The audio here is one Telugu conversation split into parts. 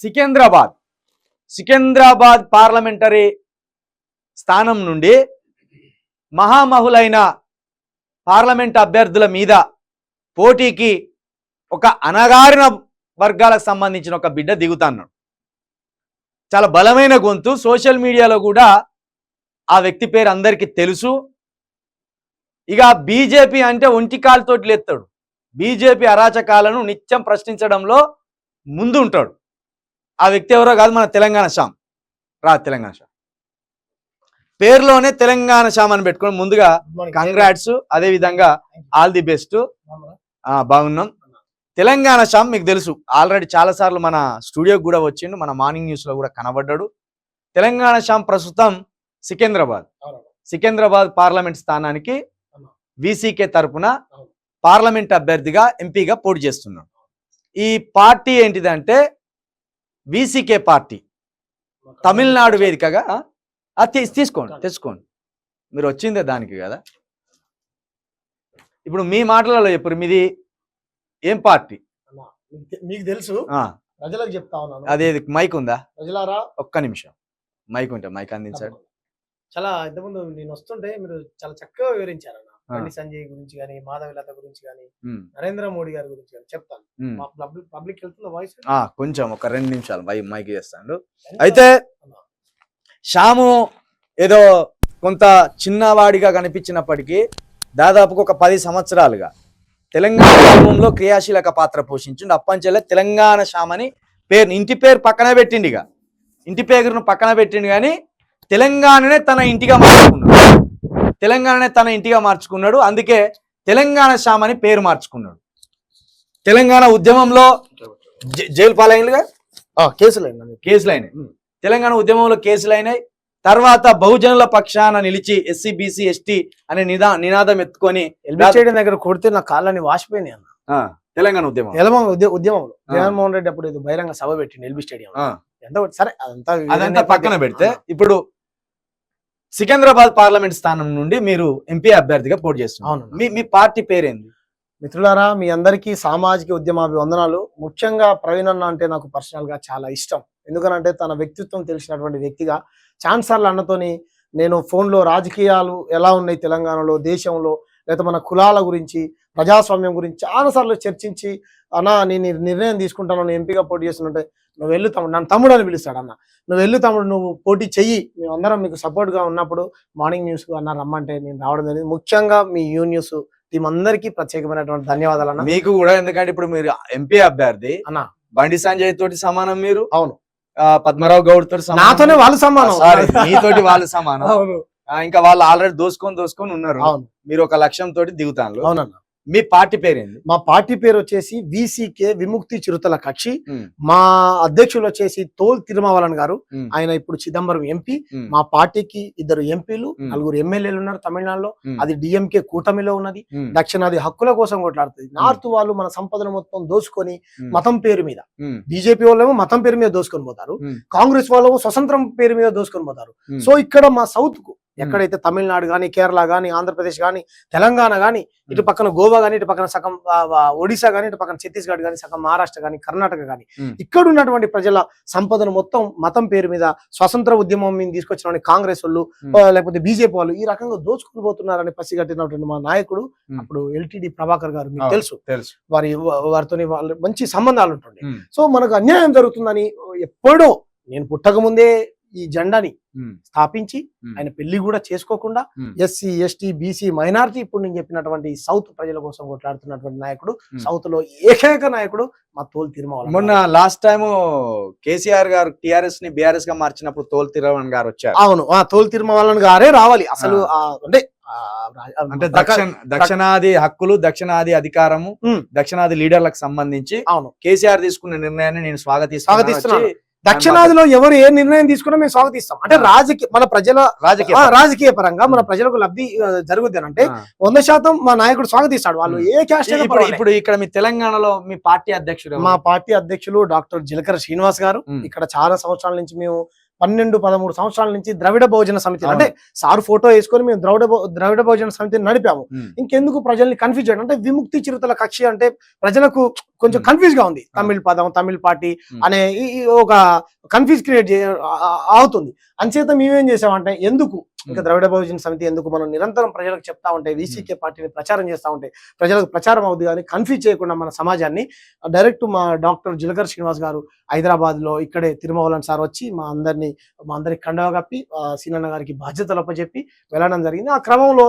సికింద్రాబాద్. సికింద్రాబాద్ పార్లమెంటరీ స్థానం నుండి మహామహులైన పార్లమెంట్ అభ్యర్థుల మీద పోటీకి ఒక అనగారిన వర్గాలకు సంబంధించిన ఒక బిడ్డ దిగుతున్నాడు చాలా బలమైన గొంతు. సోషల్ మీడియాలో కూడా ఆ వ్యక్తి పేరు అందరికీ తెలుసు. ఇక బీజేపీ అంటే ఒంటి కాలుతోటి లేస్తాడు బీజేపీ అరాచకాలను నిత్యం ప్రశ్నించడంలో ముందుంటాడు. ఆ వ్యక్తి ఎవరో కాదు మన తెలంగాణ శ్యామ్. రా తెలంగాణ శ్యామ్. పేరులోనే తెలంగాణ శ్యామ్ అని పెట్టుకుని ముందుగా కంగ్రాట్స్ అదే విధంగా ఆల్ ది బెస్ట్ బాగున్నాం. తెలంగాణ శ్యామ్ మీకు తెలుసు. ఆల్రెడీ చాలా సార్లు మన స్టూడియోకి కూడా వచ్చిండు. మన మార్నింగ్ న్యూస్లో కూడా కనబడ్డాడు. తెలంగాణ శ్యామ్ ప్రస్తుతం సికింద్రాబాద్. సికింద్రాబాద్ పార్లమెంట్ స్థానానికి విసికే తరపున. పార్లమెంట్ అభ్యర్థిగా ఎంపీగా పోటీ చేస్తున్నాడు. ఈ పార్టీ ఏంటిదంటే విసికే పార్టీ తమిళనాడు వేదికగా తీ- తీసుకోండి తెచ్చుకోండి. మీరు వచ్చిందే దానికి కదా. ఇప్పుడు మీ మాటలలో చెప్పరు మీది ఏం పార్టీ? మీకు తెలుసు. ప్రజలకు చెప్తా ఉన్నాను. అదే మైక్ ఉందా? ప్రజలారా? ఒక్క నిమిషం. మైక్ ఉంటే మైక్ అందించాడు. చాలా ఇంతకుముందు నేను వస్తుంటే మీరు చాలా చక్కగా వివరించారన్న. ఆ. బండి సంజయ్ గురించి కానీ మాధవిలత గురించి కానీ నరేంద్ర మోడీ గారి గురించి కానీ చెప్తాను. మా పబ్లిక్ పబ్లిక్ వెళ్తున్న వాయిస్ కొంచెం ఒక రెండు నిమిషాలు మై మైక్ చేస్తాడు. అయితే శ్యాము ఏదో కొంత చిన్నవాడిగా కనిపించినప్పటికీ దాదాపుగా ఒక పది సంవత్సరాలుగా తెలంగాణ ఉద్యమంలో క్రియాశీలక పాత్ర పోషించిండు. అప్పంచెల్లే తెలంగాణ శ్యామ్ అని పేరు ఇంటి పేరు పక్కన పెట్టిండు ఇక. ఇంటి పేరును పక్కన పెట్టిండు కానీ తెలంగాణనే తన ఇంటిగా మార్చుకున్నాడు. తెలంగాణనే తన ఇంటిగా మార్చుకున్నాడు. అందుకే తెలంగాణ శ్యామ్ అని పేరు మార్చుకున్నాడు. తెలంగాణ ఉద్యమంలో జైలు పాలైనగా కేసులు అండి కేసులు అయినాయి ఉమ్. తెలంగాణ ఉద్యమంలో కేసులు అయినాయి తర్వాత బహుజనుల పక్షాన నిలిచి ఎస్సీ బీసీ ఎస్టీ అనే నిదా నినాదం ఎత్తుకొని ఎల్బీ స్టేడియం దగ్గర కొడితే నా కాళ్ళని వాసిపోయినాయి అన్న. తెలంగాణ ఉద్యమం. తెలంగాణ ఉద్య- ఉద్యమంలో. జగన్మోహన్ రెడ్డి అప్పుడు బహిరంగ సభ పెట్టింది ఎల్బీ స్టేడియం ఎంత సరే అదంతా అదంతా పక్కన పెడితే ఇప్పుడు సికింద్రాబాద్ పార్లమెంట్ స్థానం నుండి మీరు ఎంపీ అభ్యర్థిగా పోటీ చేస్తున్నారు. మీ మీ పార్టీ పేరేంది? మిత్రులారా మీ అందరికీ సామాజిక ఉద్యమాభివందనాలు. ముఖ్యంగా ప్రవీణ్ అన్న అంటే నాకు పర్సనల్గా చాలా ఇష్టం. ఎందుకనంటే తన వ్యక్తిత్వం తెలిసినటువంటి వ్యక్తిగా ఛాన్సర్ల అన్నతోని నేను ఫోన్లో రాజకీయాలు ఎలా ఉన్నాయి తెలంగాణలో దేశంలో లేదా మన కులాల గురించి ప్రజాస్వామ్యం గురించి చాలాసార్లు చర్చించి అన్న నేను నిర్ణయం తీసుకుంటాను ఎంపీగా పోటీ చేస్తుంటే నువ్వు వెళ్ళు తమ్ముడు నన్ను తమ్ముడు అని పిలుస్తాడు అన్న. నువ్వు వెళ్ళు తమ్ముడు నువ్వు పోటీ చెయ్యి. మేమందరం మీకు support గా ఉన్నప్పుడు మార్నింగ్ న్యూస్ అన్న రమ్మంటే నేను రావడం జరిగింది. ముఖ్యంగా మీ యూ న్యూస్ టీం అందరికీ ప్రత్యేకమైనటువంటి ధన్యవాదాలు అన్న. మీకు కూడా ఎందుకంటే ఇప్పుడు మీరు ఎంపీ అభ్యర్థి అన్న. బండి సంజయ్ తోటి సమానం మీరు? అవును. పద్మరావు గౌడ్ తోటి నాతోనే వాళ్ళు సమానం. మీతోటి వాళ్ళు సమానం. ఇంకా వాళ్ళు ఆల్రెడీ దోసుకొని దోసుకొని ఉన్నారు. అవును. మీరు ఒక లక్ష్యం తోటి దిగుతాను అవునన్న. మీ పార్టీ పేరేంది? మా పార్టీ పేరు వచ్చేసి విసికే విముక్తి చిరుతల కక్షి. మా అధ్యక్షులు వచ్చేసి తోల్ తిరుమావలన్ గారు. ఆయన ఇప్పుడు చిదంబరం ఎంపీ. మా పార్టీకి ఇద్దరు ఎంపీలు. నలుగురు ఎమ్మెల్యేలు ఉన్నారు తమిళనాడులో. అది డిఎంకే కూటమిలో ఉన్నది. దక్షిణాది హక్కుల కోసం కొట్లాడుతుంది. నార్త్ వాళ్ళు మన సంపదను మొత్తం దోసుకొని మతం పేరు మీద బీజేపీ వాళ్ళేమో మతం పేరు మీద దోసుకొని పోతారు. కాంగ్రెస్ వాళ్ళేమో స్వతంత్రం పేరు మీద దోసుకొని పోతారు. సో ఇక్కడ మా సౌత్కు ఎక్కడైతే తమిళనాడు గానీ కేరళ గానీ ఆంధ్రప్రదేశ్ గానీ తెలంగాణ గానీ ఇటు పక్కన గోవా గానీ ఇటు పక్కన సగం ఒడిశా గానీ ఇటు పక్కన ఛత్తీస్గఢ్ గానీ సగం మహారాష్ట్ర గానీ కర్ణాటక మ్. ఇక్కడ ఉన్నటువంటి ప్రజల సంపదను మొత్తం మతం పేరు మీద స్వతంత్ర ఉద్యమం మీద తీసుకొచ్చిన కాంగ్రెస్ వాళ్ళు లేకపోతే బీజేపీ వాళ్ళు ఈ రకంగా దోచుకుని పోతున్నారని పసిగట్టినటువంటి మా నాయకుడు. అప్పుడు ఎల్టీడీ ప్రభాకర్ గారు మీకు. తెలుసు. వారి వారితో వాళ్ళ మంచి సంబంధాలు ఉంటుండే. సో మనకు అన్యాయం జరుగుతుందని ఎప్పుడో నేను పుట్టక ముందే ఈ జెండాని స్థాపించి ఆయన పెళ్ళి కూడా చేసుకోకుండా. ఎస్సీ ఎస్టీ బీసీ మైనారిటీ ఇప్పుడు నేను చెప్పినటువంటి సౌత్ ప్రజల కోసం కొట్లాడుతున్నటువంటి నాయకుడు. సౌత్లో ఏకైక నాయకుడు మా తోలు తిరుమల మొన్న లాస్ట్ టైం కేసీఆర్ గారు టిఆర్ఎస్ని బిఆర్ఎస్గా మార్చినప్పుడు తోల్ తిరవన్ గారు వచ్చారు. అవును. ఆ తోలు తిరుమల గారే రావాలి. అసలు అంటే అంటే దక్షిణ దక్షిణాది హక్కులు దక్షిణాది అధికారము. దక్షిణాది లీడర్లకు సంబంధించి అవును. కేసీఆర్ తీసుకున్న నిర్ణయాన్ని నేను. వచ్చి దక్షిణాదిలో ఎవరు ఏ నిర్ణయం తీసుకున్నా మేము స్వాగతిస్తాం. అంటే రాజకీయ మన ప్రజల రాజకీయ రాజకీయ పరంగా మన ప్రజలకు లబ్ధి జరుగుద్ది అంటే. వంద శాతం మా నాయకుడు స్వాగతిస్తాడు. వాళ్ళు ఏ క్యాస్ట్ ఇప్పుడు ఇక్కడ మీ తెలంగాణలో మీ పార్టీ అధ్యక్షుడు? మా పార్టీ అధ్యక్షులు డాక్టర్ జిలకర శ్రీనివాస్ గారు. ఇక్కడ చాలా సంవత్సరాల నుంచి మేము పన్నెండు పదమూడు సంవత్సరాల నుంచి ద్రవిడ భోజన సమితి. అంటే సార్ ఫోటో వేసుకొని మేము ద్రవిడ భో- ద్రవిడ భోజన సమితిని నడిపాము ఇంకెందుకు ప్రజల్ని కన్ఫ్యూజ్ చేయడం అంటే విముక్తి చిరుతల కక్షి అంటే ప్రజలకు కొంచెం. కన్ఫ్యూజ్గా ఉంది తమిళ్ పదం తమిళ్ పార్టీ. అనే ఒక కన్ఫ్యూజ్ క్రియేట్ అవుతుంది అంచేత మేమేం చేసామంటే ఎందుకు ఇంకా. ద్రవిడ బహుజన సమితి ఎందుకు మనం నిరంతరం ప్రజలకు చెప్తా ఉంటే వీసీకే పార్టీని ప్రచారం చేస్తా ఉంటే ప్రజలకు ప్రచారం అవుద్ది కానీ కన్ఫ్యూజ్ చేయకుండా మన సమాజాన్ని డైరెక్ట్ మా డాక్టర్ జిలకర్ శ్రీనివాస్ గారు హైదరాబాద్లో ఇక్కడే తిరుమలన్ సార్ వచ్చి మా అందరినీ మా అందరికి కండవ కప్పి సీనన్న గారికి బాధ్యతలు అప్పచెప్పి వెళ్ళడం జరిగింది. ఆ క్రమంలో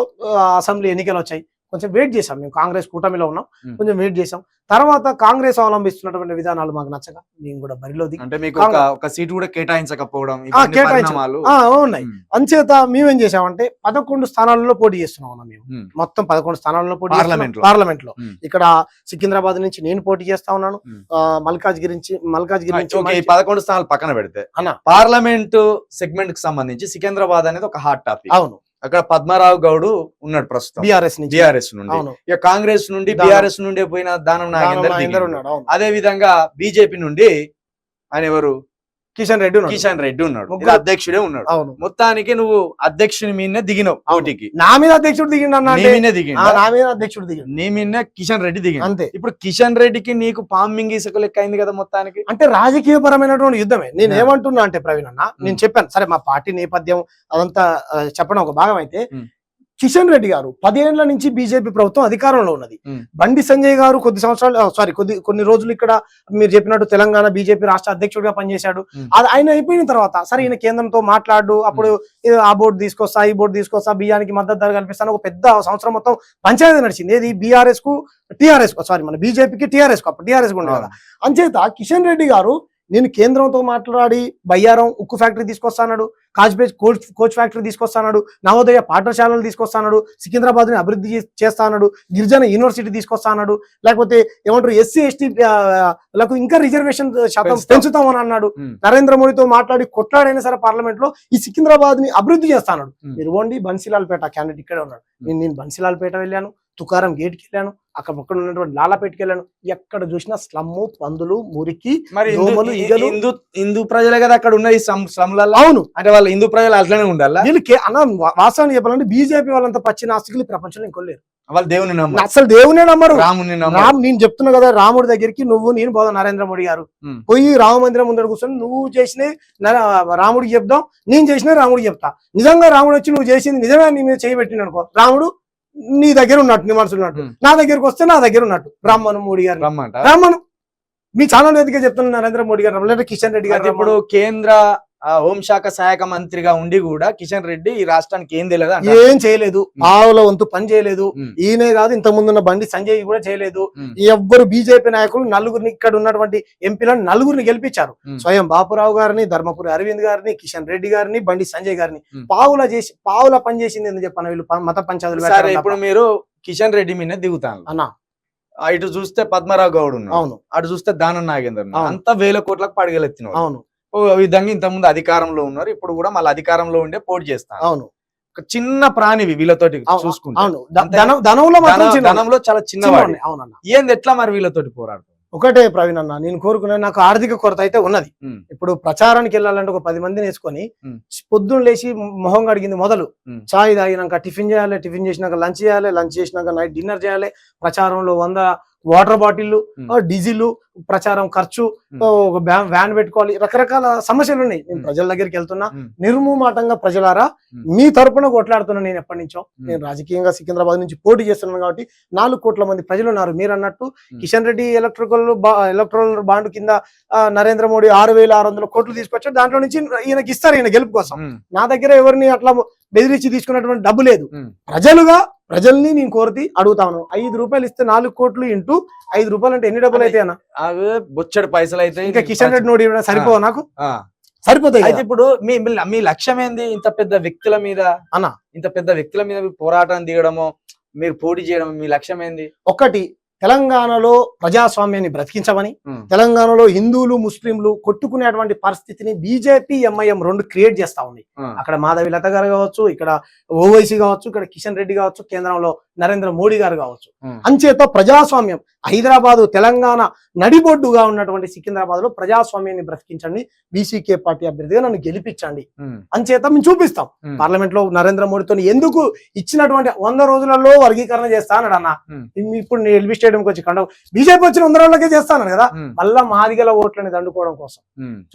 అసెంబ్లీ ఎన్నికలు వచ్చాయి. కొంచెం వెయిట్ చేసాం మేము కాంగ్రెస్ కూటమిలో ఉన్నాం. కొంచెం వెయిట్ చేసాం తర్వాత కాంగ్రెస్ అవలంబిస్తున్నటువంటి విధానాలు మాకు నచ్చక మేము కూడా బరిలో అంటే మీకు ఒక సీటు కూడా కేటాయించకపోవడం ఉన్నాయి. అంచేత మేమేం చేసామంటే పదకొండు స్థానాలలో పోటీ చేస్తున్నాం మేము. మొత్తం పదకొండు స్థానాలలో పోటీ పార్లమెంట్. పార్లమెంట్లో. ఇక్కడ సికింద్రాబాద్ నుంచి నేను పోటీ చేస్తా ఉన్నాను. మల్కాజ్ గురించి మల్కాజ్ గురించి ఓకే ఈ పదకొండు స్థానాలు పక్కన పెడితే అన్న. పార్లమెంట్ సెగ్మెంట్కి సంబంధించి సికింద్రాబాద్ అనేది ఒక హాట్ టాపిక్ అవును. అక్కడ పద్మారావు గౌడ్ ఉన్నాడు ప్రస్తుతం. బిఆర్ఎస్ బిఆర్ఎస్ నుండి. ఇక కాంగ్రెస్ నుండి బిఆర్ఎస్ నుండి పోయిన దానం నాగేందర్ అదే విధంగా బీజేపీ నుండి ఆయన ఎవరు? కిషన్ రెడ్డి కిషన్ రెడ్డి ఉన్నాడు. అధ్యక్షుడే ఉన్నాడు. అవును. మొత్తానికి నువ్వు అధ్యక్షుని మీదనే దిగినావు పోటీకి నా మీద అధ్యక్షుడు దిగిండు అన్న నీ మీద అధ్యక్షుడు దిగిండు. నీ మీదనే కిషన్ రెడ్డి దిగిండు. అంతే. ఇప్పుడు కిషన్ రెడ్డికి నీకు పాంబింగ్ ఇసుక లెక్క అయింది కదా మొత్తానికి? అంటే రాజకీయ పరమైనటువంటి యుద్ధమే. నేను. ఏమంటున్నా అంటే ప్రవీణ్ అన్న నేను. చెప్పాను. సరే మా పార్టీ నేపథ్యం అదంతా చెప్పడం ఒక భాగం అయితే. కిషన్ రెడ్డి గారు పదేళ్ళ నుంచి బీజేపీ ప్రభుత్వం అధికారంలో ఉన్నది. బండి సంజయ్ గారు కొద్ది సంవత్సరాలు సారీ కొద్ది కొన్ని రోజులు ఇక్కడ మీరు చెప్పినట్టు తెలంగాణ బీజేపీ రాష్ట్ర అధ్యక్షుడిగా పనిచేశాడు. అది ఆయన అయిపోయిన తర్వాత సరే ఈయన కేంద్రంతో మాట్లాడు అప్పుడు ఆ బోర్డు తీసుకొస్తా ఈ బోర్డు తీసుకొస్తా బియ్యానికి మద్దతు ధర కల్పిస్తాను ఒక పెద్ద సంవత్సరం మొత్తం పంచాయతీ నడిచింది. ఏది? బీఆర్ఎస్కు టిఆర్ఎస్కు సారీ మన బీజేపీకి టిఆర్ఎస్కు అప్పుడు టిఆర్ఎస్కు ఉండే కదా అంచేత కిషన్ రెడ్డి గారు నేను కేంద్రంతో మాట్లాడి బయ్యారం ఉక్కు ఫ్యాక్టరీ తీసుకొస్తాడు కాజ్పేజ్ కోచ్ కోచ్ ఫ్యాక్టరీ తీసుకొస్తాడు నవోదయ పాఠశాలలు తీసుకొస్తాడు సికింద్రాబాద్ని అభివృద్ధి చేస్తాడు గిరిజన యూనివర్సిటీ తీసుకొస్తాడు లేకపోతే ఏమంటారు ఎస్సీ ఎస్టీ లకు ఇంకా రిజర్వేషన్ శాతం పెంచుతాం. పెంచుతామని అన్నాడు. నరేంద్ర మోడీతో మాట్లాడి కొట్లాడైనా సరే పార్లమెంట్లో ఈ సికింద్రాబాద్ని అభివృద్ధి చేస్తాడు. మీరు పోండి బన్సీలాల్పేట క్యాండిడేట్ ఇక్కడే ఉన్నాడు నేను నేను బన్సీలాల్పేట వెళ్ళాను తుకారం గేట్కి వెళ్ళాను అక్కడ పక్కన ఉన్నటువంటి లాలాపేటకి వెళ్ళాను ఎక్కడ చూసినా స్లమ్ము పందులు మురికి మరి హిందూ- దోమలు, ఈగలు. హిందూ హిందూ ప్రజలే కదా అక్కడ ఉన్నది శ్రమలలో అవును. అంటే వాళ్ళ హిందూ ప్రజలు అట్లనే ఉండాలా? వీళ్ళు కే- అన్న వాస్తవాన్ని చెప్పాలంటే బీజేపీ వాళ్ళంత పచ్చి నాస్తికులు ప్రపంచంలో ఇంకోలేరు వాళ్ళ దేవుని నమ్మరు. అసలు దేవునే నమ్మరు. రాముని రామ్ నేను చెప్తున్నా కదా రాముడి దగ్గరికి నువ్వు నేను పోదాం నరేంద్ర మోడీ గారు. పోయి రామ మందిరం ముందర కూర్చొని నువ్వు చేసిన రాముడికి చెప్దాం నేను చేసిన రాముడికి చెప్తా. నిజంగా రాముడు వచ్చి నువ్వు చేసింది నిజమే నీ మీద చేయబెట్టిన అనుకో రాముడు నీ దగ్గర ఉన్నట్టు నీ మనసులో ఉన్నట్టు. నా దగ్గరికి వస్తే నా దగ్గర ఉన్నట్టు. బ్రాహ్మణు మోడీ గారు బ్రాహ్మణు మీ ఛానల్ ఎదిగే చెప్తున్నా నరేంద్ర మోడీ గారు లేదా కిషన్ రెడ్డి గారు ఇప్పుడు కేంద్ర హోంశాఖ సహాయక మంత్రిగా ఉండి కూడా కిషన్ రెడ్డి ఈ రాష్ట్రానికి ఏం తెలియదు ఏం చేయలేదు. ఆవుల వంతు పని చేయలేదు. ఈయనే కాదు ఇంత ముందున్న బండి సంజయ్ కూడా చేయలేదు. ఎవ్వరు బీజేపీ నాయకులు నలుగురిని ఇక్కడ ఉన్నటువంటి ఎంపీలను నలుగురిని గెలిపించారు. స్వయం బాపురావు గారిని ధర్మపురి అరవింద్ గారిని కిషన్ రెడ్డి గారిని బండి సంజయ్ గారిని. పావుల చేసి పావుల పని చేసింది ఎందుకు చెప్పాను వీళ్ళు మత పంచాయతీలు ఇప్పుడు. మీరు కిషన్ రెడ్డి మీద దిగుతాను. అన్న. ఇటు చూస్తే పద్మరావు గౌడ్ అవును. అటు చూస్తే దానం నాగేందర్. అంతా వేల కోట్లకు పడగలెత్తిన అవును. విధంగా ఇంత ముందు అధికారంలో ఉన్నారు ఇప్పుడు కూడా మళ్ళీ అధికారంలో ఉండే పోటీ చేస్తాను అవును ఒక చిన్న ప్రాణివి వీళ్ళతోటి అవును, చూసుకుంటే అవును ద- అంతే. ధనం ధనంలో మాత్రం ధన- చిన్నవాడు. ధనంలో చాలా. అవునన్న ఏంది ఎట్లా మరి వీళ్ళతోటి పోరాడు ఒకటే ప్రవీణ్ అన్న నేను కోరుకునే నాకు ఆర్థిక కొరత అయితే ఉన్నది. ఇప్పుడు ప్రచారానికి వెళ్ళాలంటే ఒక పది మందిని వేసుకొని. పొద్దున్న లేచి మొహం కడిగింది మొదలు. చాయ్ తాగినాక టిఫిన్ చేయాలి టిఫిన్ చేసినాక లంచ్ చేయాలి లంచ్ చేసినాక నైట్ డిన్నర్ చేయాలి ప్రచారంలో వంద వాటర్ బాటిల్. డీజిల్ ప్రచారం ఖర్చు. ఒక వ్యా- వ్యాన్ పెట్టుకోవాలి రకరకాల సమస్యలు ఉన్నాయి నేను. ప్రజల దగ్గరికి వెళ్తున్నా. నిర్మూమాటంగా ప్రజలారా. మీ తరపున కొట్లాడుతున్నా నేను ఎప్పటి నుంచో. నేను రాజకీయంగా సికింద్రాబాద్ నుంచి పోటీ చేస్తున్నాను కాబట్టి నాలుగు కోట్ల మంది ప్రజలు ఉన్నారు మీరు అన్నట్టు. Kishan Reddy electrical electoral bond కింద నరేంద్ర మోడీ ఆరు వేల ఆరు వందల కోట్లు తీసుకొచ్చారు దాంట్లో నుంచి ఈయనకి ఇస్తారు ఈయన గెలుపు కోసం. నా దగ్గర ఎవరిని అట్లా బెదిరించి తీసుకున్నటువంటి డబ్బు లేదు. ప్రజలుగా ప్రజల్ని నేను కోరితే అడుగుతాను ఐదు రూపాయలు ఇస్తే నాలుగు కోట్లు ఇంటూ ఐదు రూపాయలు అంటే ఎన్ని డబ్బులు. అయితే బొచ్చడి పైసలు అయితే ఇంకా కిషన్ రెడ్డి నోడి సరిపోవు నాకు. సరిపోతాయి అయితే. ఇప్పుడు మీ మీ- లక్ష్యం ఏంది ఇంత పెద్ద వ్యక్తుల మీద అన్న. ఇంత పెద్ద వ్యక్తుల మీద పోరాటం దిగడము మీరు పోటీ చేయడం మీ లక్ష్యం ఏంది ఒకటి తెలంగాణలో ప్రజాస్వామ్యాన్ని బ్రతికించమని. తెలంగాణలో హిందువులు ముస్లింలు కొట్టుకునేటువంటి పరిస్థితిని బీజేపీ ఎంఐఎం రెండు క్రియేట్ చేస్తా ఉంది. అక్కడ మాధవి లత గారు కావచ్చు ఇక్కడ ఓవైసీ కావచ్చు ఇక్కడ కిషన్ రెడ్డి కావచ్చు కేంద్రంలో నరేంద్ర మోడీ గారు కావచ్చు. అంచేత ప్రజాస్వామ్యం హైదరాబాదు తెలంగాణ నడిబొడ్డుగా ఉన్నటువంటి సికింద్రాబాద్లో ప్రజాస్వామ్యాన్ని బ్రతికించండి బీసీకే పార్టీ అభ్యర్థిగా నన్ను గెలిపించండి. అంచేత మేము చూపిస్తాం. పార్లమెంట్లో నరేంద్ర మోడీతో ఎందుకు ఇచ్చినటువంటి వంద రోజులలో వర్గీకరణ చేస్తా అన్నాడు అన్న. ఇప్పుడు నేను ఎల్బీ స్టేడియంకి వచ్చి కండ బీజేపీ వచ్చిన వంద రోజులకే చేస్తాను కదా. మళ్ళా మాదిగల ఓట్లని దండుకోవడం కోసం.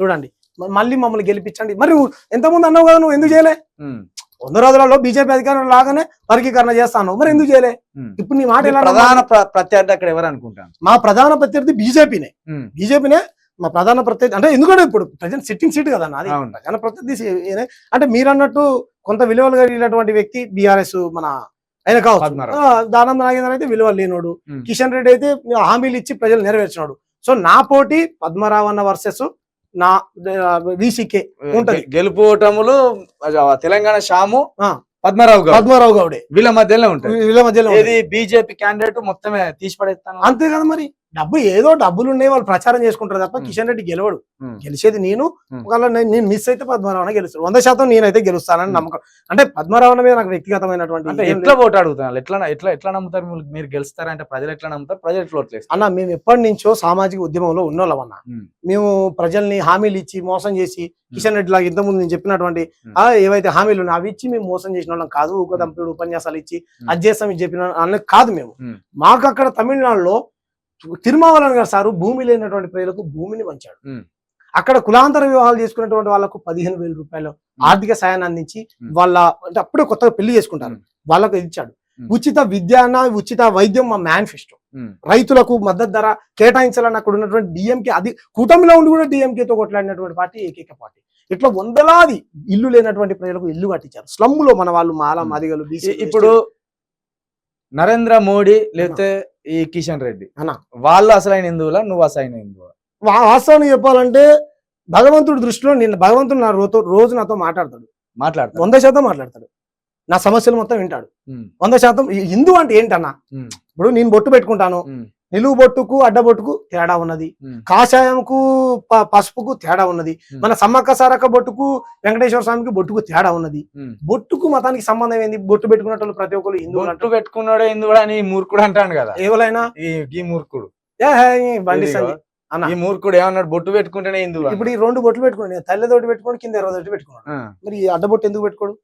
చూడండి. మళ్ళీ మమ్మల్ని గెలిపించండి. మరి ఎంతమంది అన్నావు కదా నువ్వు ఎందుకు చేయలే? వంద రోజులలో బీజేపీ అధికారం లాగానే వర్గీకరణ చేస్తాను. మరి ఎందుకు చేయలే. ఇప్పుడు నీ మాట ప్రధాన ప్రత్యర్థి అక్కడ ఎవరు అనుకుంటాను మా ప్రధాన ప్రత్యర్థి బీజేపీనే. బీజేపీనే మా ప్రధాన ప్రత్యర్థి. అంటే ఎందుకంటే ఇప్పుడు ప్రజెంట్ సిట్టింగ్ సీట్ కదా నాది. ప్రధాన ప్రత్యర్థి. అంటే మీరు అన్నట్టు కొంత విలువలు కలిగినటువంటి వ్యక్తి బీఆర్ఎస్ మన ఆయన కావచ్చు. దానంద నాగేంద్ర అయితే విలువ లేనోడు. కిషన్ రెడ్డి అయితే హామీలు ఇచ్చి ప్రజలు నెరవేర్చినాడు. సో నా పోటీ పద్మరావు అన్న వర్సెస్ నా వీసీకే ఉంటది. గె- గెలుపు ఓటములు ఆ, తెలంగాణ షాము. పద్మరావు గారు. పద్మరావు గౌడే. వీళ్ళ మధ్యలో ఉంటాయి వీళ్ళ మధ్యలో బీజేపీ క్యాండిడేట్ మొత్తమే తీసి పడేస్తాను అంతే కదా మరి? డబ్బు ఏదో డబ్బులు ఉన్నాయి వాళ్ళు ప్రచారం చేసుకుంటారు తప్ప. కిషన్ రెడ్డి గెలవడు. గెలిచేది నేను. ఒకవేళ నేను- మిస్ అయితే పద్మరావణ గెలుస్తాడు వంద శాతం నేనైతే గెలుస్తానని. నమ్మకం అంటే పద్మరావణ మీద నాకు వ్యక్తిగతమైనటువంటి అంటే ఎట్లా. ఓటు అడుగుతున్నారు ఎట్లా ఎట్లా ఎట్లా నమ్ముతారు మీరు- గెలుస్తారంటే ప్రజలు ఎట్లా నమ్ముతారు ప్రజలు ఎట్లా ఓట్లు వేస్తారు అన్న మేము ఎప్పటి నుంచో సామాజిక ఉద్యమంలో ఉన్నోళ్ళం అన్న ఉమ్. మేము ప్రజల్ని హామీలు ఇచ్చి మోసం చేసి కిషన్ రెడ్డి లాగా ఇంతకుముందు నేను చెప్పినటువంటి. ఆ ఏవైతే హామీలు ఉన్నాయో అవి ఇచ్చి మేము మోసం చేసిన వాళ్ళం కాదు ఒక దంపుడు ఉపన్యాసాలు ఇచ్చి. అది చేస్తాం ఇది చెప్పిన కాదు మేము. మాకు అక్కడ తమిళనాడులో తిరుమావళవన్ గారు సారు భూమి లేనటువంటి ప్రజలకు భూమిని పంచాడు. అక్కడ కులాంతర వివాహాలు చేసుకున్నటువంటి వాళ్ళకు పదిహేను వేల రూపాయలు ఆర్థిక సాయాన్ని అందించి. వాళ్ళ అంటే అప్పుడే కొత్తగా పెళ్ళి చేసుకుంటారు. వాళ్ళకు ఇచ్చాడు. ఉచిత విద్యాన ఉచిత వైద్యం మా మేనిఫెస్టో. రైతులకు మద్దతు ధర కేటాయించాలని అక్కడ ఉన్నటువంటి డిఎంకే అది కూటమిలో ఉండి కూడా డిఎంకేతో కొట్లాడినటువంటి పార్టీ ఏకైక పార్టీ ఇట్లా వందలాది ఇల్లు లేనటువంటి ప్రజలకు ఇల్లు కట్టించారు స్లమ్లో మన వాళ్ళు మాల. మాదిగలు ఇప్పుడు నరేంద్ర మోడీ లేకపోతే ఈ కిషన్ రెడ్డి. అన్న. వాళ్ళు అసలైన హిందువులా నువ్వు అసలైన హిందువా? వా- వాస్తవానికి చెప్పాలంటే భగవంతుడి దృష్టిలో నేను భగవంతుడు నా రోజు రోజు నాతో మాట్లాడతాడు. మాట్లాడతా వంద శాతం మాట్లాడతాడు. నా సమస్యలు మొత్తం వింటాడు. వంద శాతం హిందూ అంటే ఏంటన్నా. ఇప్పుడు నేను బొట్టు పెట్టుకుంటాను. నిలువు బొట్టుకు అడ్డ బొట్టుకు తేడా ఉన్నది. కాషాయంకు పసుపుకు తేడా ఉన్నది. మన సమ్మక్క సారక్క బొట్టుకు వెంకటేశ్వర స్వామికి బొట్టుకు తేడా ఉన్నది. బొట్టుకు మతానికి సంబంధం ఏంది? బొట్టు పెట్టుకున్నట్టు ప్రతి ఒక్కరు హిందువులు పెట్టుకున్నాడు హిందువుడు అని మూర్ఖుడు అంటాడు కదా. ఎవరైనా ఈ మూర్ఖుడు. బండి ఈ మూర్ఖుడు ఏమన్నాడు? బొట్టు పెట్టుకుంటేనే హిందువు ఇప్పుడు ఈ రెండు బొట్లు పెట్టుకోండి తల్లిదోటి పెట్టుకోండి కింద ఎర్ర దొడ్డి పెట్టుకోండి మరి ఈ అడ్డబొట్టు ఎందుకు పెట్టుకోడు?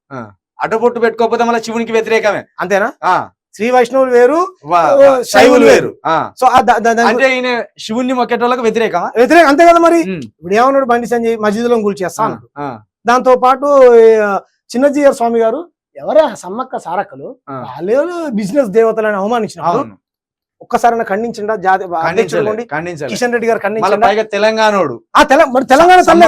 అడ్డబొట్టు పెట్టుకోకపోతే మళ్ళీ శివునికి వ్యతిరేకమే. అంతేనా? శ్రీ వైష్ణవులు వేరు శైవులు వేరు. సో అంటే ఈయన శివుణ్ణి మొక్కేటోళ్ళకి వ్యతిరేకమా వ్యతిరేకం అంతే కదా మరి. ఇప్పుడు ఏమన్నాడు బండి సంజయ్ మస్జిద్లో కూల్చేస్తా అన్నాడు. ఆ, దాంతో పాటు ఆ, చిన్నజీయర్ స్వామి గారు ఎవరే సమ్మక్క సారక్కలు. వాళ్ళే బిజినెస్ దేవతలను అవమానించినప్పుడు అవును. ఒక్కసారి ఖండించిండా జాతి కిషన్ రెడ్డి గారు ఖండించిండా? తెలంగాణోడు. తెలంగాణ తల్లే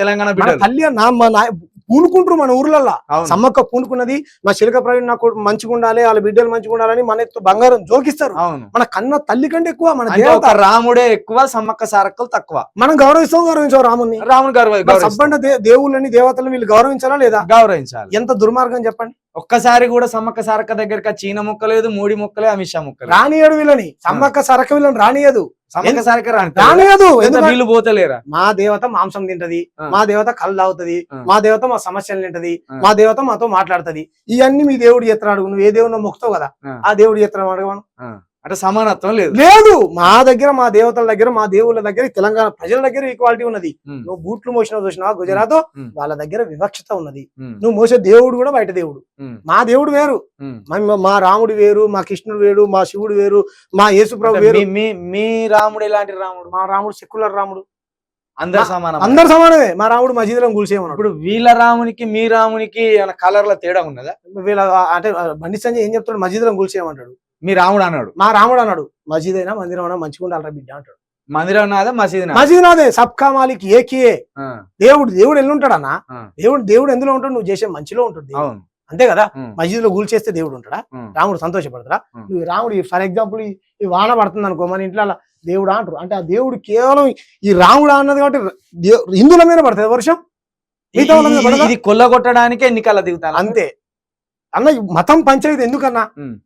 తెలంగాణ తల్లి నాయ- పూనుకుంటారు మన ఊర్లల్లో. సమ్మక్క పూనుకున్నది మా చిలక ప్రవీణ్ నాకు మంచిగా ఉండాలి వాళ్ళ బిడ్డలు మంచిగా ఉండాలని మన బంగారం జోకిస్తారు. మన కన్న తల్లి కంటే ఎక్కువ మన దేవత. రాముడే ఎక్కువ సమ్మక్క సారక్కలు తక్కువ. మనం గౌరవిస్తాం గౌరవించాం రాముని రాముని గారు మరి సబ్బండ దేవుళ్ళని దేవతలను వీళ్ళు గౌరవించాలా లేదా? గౌరవించాలి. ఎంత దుర్మార్గం చెప్పండి. ఒక్కసారి కూడా సమ్మక్క సారక్క దగ్గరికి ఆ చీన ముక్కలేదు మూడి ముక్కలే అమిత్ షా ముక్కలేదు రానియడు వీళ్ళని. సమ్మక్క సరక వీళ్ళని రానియదు. సమ్మక్క సారక్క రాని రానియదు. వీళ్ళు పోతలేరా? మా దేవత మాంసం తింటది. మా దేవత కళ్ళు తాగుతది. మా దేవత మా సమస్యలు తింటది. మా దేవత మాతో మాట్లాడుతది. ఇవన్నీ మీ దేవుడు చేస్తాడు అడుగు నువ్వు ఏ దేవుడు మొక్కుతావు కదా ఆ. దేవుడు చేస్తాడు అడగను అంటే సమానత్వం లేదు. లేదు. మా దగ్గర మా దేవతల దగ్గర మా దేవుళ్ళ దగ్గర తెలంగాణ ప్రజల దగ్గర ఈక్వాలిటీ ఉన్నది. నువ్వు బూట్లు మోసినావు చూసినా గుజరాత్. వాళ్ళ దగ్గర వివక్షత ఉన్నది. నువ్వు మోసే దేవుడు కూడా బయట దేవుడు. మా దేవుడు వేరు. మా- రాముడు వేరు మా కృష్ణుడు వేరు మా శివుడు వేరు మా యేసుప్రభు వేరు. మీ- రాముడు ఎలాంటి రాముడు? మా రాముడు సెక్యులర్ రాముడు. అందరు సమానం అందరు సమానమే. మా రాముడు మసీదులో కూల్చేయమన్నాడు. ఇప్పుడు వీళ్ళ రామునికి మీ రామునికి కలర్ల తేడా ఉన్నదా? వీళ్ళ అంటే బండి సంజయ్ ఏం చెప్తాడు? మసీదులో కూల్చేయమంటాడు. మీ రాముడు అన్నాడు. మా రాముడు అన్నాడు మసీద్ అయినా మందిరం అయినా మంచిగా ఉండాలరా బిడ్డ అంటాడు. మందిరం నాదా మసీద్? మసీద్ నాదే సబ్కా మాలిక్ ఏకే. ఆ, దేవుడు దేవుడు ఎల్లు ఉంటాడు అన్న. దేవుడు దేవుడు ఎందులో ఉంటాడు? నువ్వు చేసే మంచిలో. అవును. అంతే కదా? మసీదులో కూల్చేస్తే దేవుడు ఉంటాడా? రాముడు సంతోషపడతారా ఉమ్. నువ్వు రాముడు ఫర్ ఎగ్జాంపుల్ ఈ వాన పడుతుంది అనుకో మన ఇంట్లో అలా దేవుడా అంటారు. అంటే ఆ దేవుడు కేవలం ఈ రాముడు అన్నది కాబట్టి హిందువుల మీద పడుతుంది వర్షం? మిగతా కొల్లగొట్టడానికే ఎన్నికల దిగుతాను అంతే. అన్న మతం పంచాయతీ ఎందుకన్నా.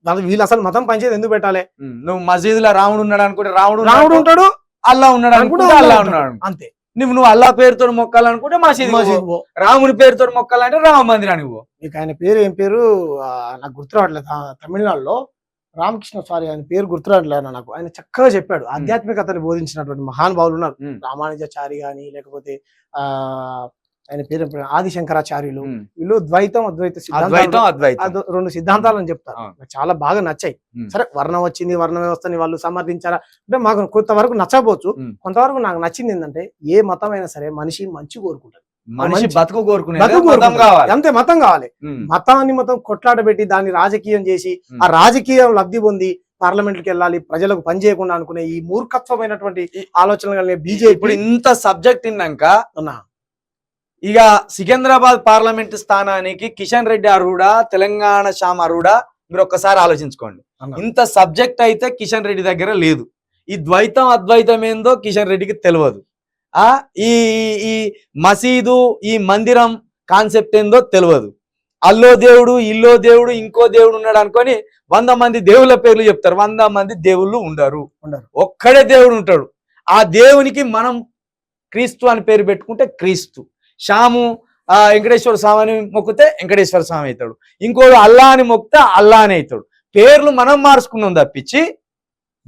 వాళ్ళు అసలు మతం పంచాయతీ ఎందుకు పెట్టాలి? నువ్వు మసీద్లో రాముడు ఉన్నాడు అనుకుంటే రాముడు రాముడు ఉంటాడు అల్లా ఉన్నాడు అనుకుంటే అల్లా ఉన్నాడు అంతే. నువ్వు నువ్వు అల్లా పేరుతో మొక్కాలనుకుంటే మసీదు. రాముని పేరుతో మొక్కాలంటే రామ మందిరానికి పో. మీకు ఆయన పేరు ఏం పేరు? నాకు గుర్తు రావట్లేదు ఆ, తమిళనాడులో రామకృష్ణ సారీ ఆయన పేరు గుర్తు రావట్లేదు నాకు. ఆయన చక్కగా చెప్పాడు. ఆధ్యాత్మికతని బోధించినటువంటి మహానుభావులు ఉన్నారు. రామానుజాచారి గాని లేకపోతే ఆ ఆయన పేరు? ఆది శంకరాచార్యులు. వీళ్ళు ద్వైతం అద్వైత సిద్ధాంతం రెండు సిద్ధాంతాలను చెప్తారు ఆ. నాకు చాలా బాగా నచ్చాయి. సరే వర్ణం వచ్చింది వర్ణ వ్యవస్థని వాళ్ళు సమర్థించారా అంటే మాకు కొంతవరకు నచ్చకపోవచ్చు. కొంతవరకు నాకు నచ్చింది ఏంటంటే ఏ మతం అయినా సరే మనిషి మంచి కోరుకుంటారు మనిషి బతుకు కోరుకునే మతం అంతే మతం కావాలి. మతాన్ని మొత్తం కొట్లాట పెట్టి దాన్ని రాజకీయం చేసి. ఆ రాజకీయం లబ్ధి పొంది పార్లమెంట్కి వెళ్ళాలి ప్రజలకు పని చేయకుండా అనుకునే ఈ మూర్ఖత్వమైనటువంటి ఆలోచనలు కలిగిన ఇప్పుడు బీజేపీ ఇంత సబ్జెక్ట్ అన్న ఇక సికింద్రాబాద్ పార్లమెంట్ స్థానానికి కిషన్ రెడ్డి అర్హుడా తెలంగాణ శ్యామ్ అర్హుడా? మీరు ఒక్కసారి ఆలోచించుకోండి. ఇంత సబ్జెక్ట్ అయితే కిషన్ రెడ్డి దగ్గర లేదు. ఈ ద్వైతం అద్వైతం ఏందో కిషన్ రెడ్డికి తెలియదు. ఆ ఈ ఈ- మసీదు ఈ మందిరం కాన్సెప్ట్ ఏందో తెలియదు. అల్లో దేవుడు ఇల్లో దేవుడు ఇంకో దేవుడు ఉన్నాడు అనుకొని వంద మంది దేవుళ్ళ పేర్లు చెప్తారు. వంద మంది దేవుళ్ళు ఉండరు. ఉండరు. ఒక్కడే దేవుడు ఉంటాడు. ఆ దేవునికి మనం క్రీస్తు అని పేరు పెట్టుకుంటే క్రీస్తు. శ్యాము ఆ వెంకటేశ్వర స్వామి అని మొక్కితే వెంకటేశ్వర స్వామి అవుతాడు. ఇంకోడు అల్లా అని మొక్కితే అల్లా అని అవుతాడు. పేర్లు మనం మార్చుకున్నాం తప్పించి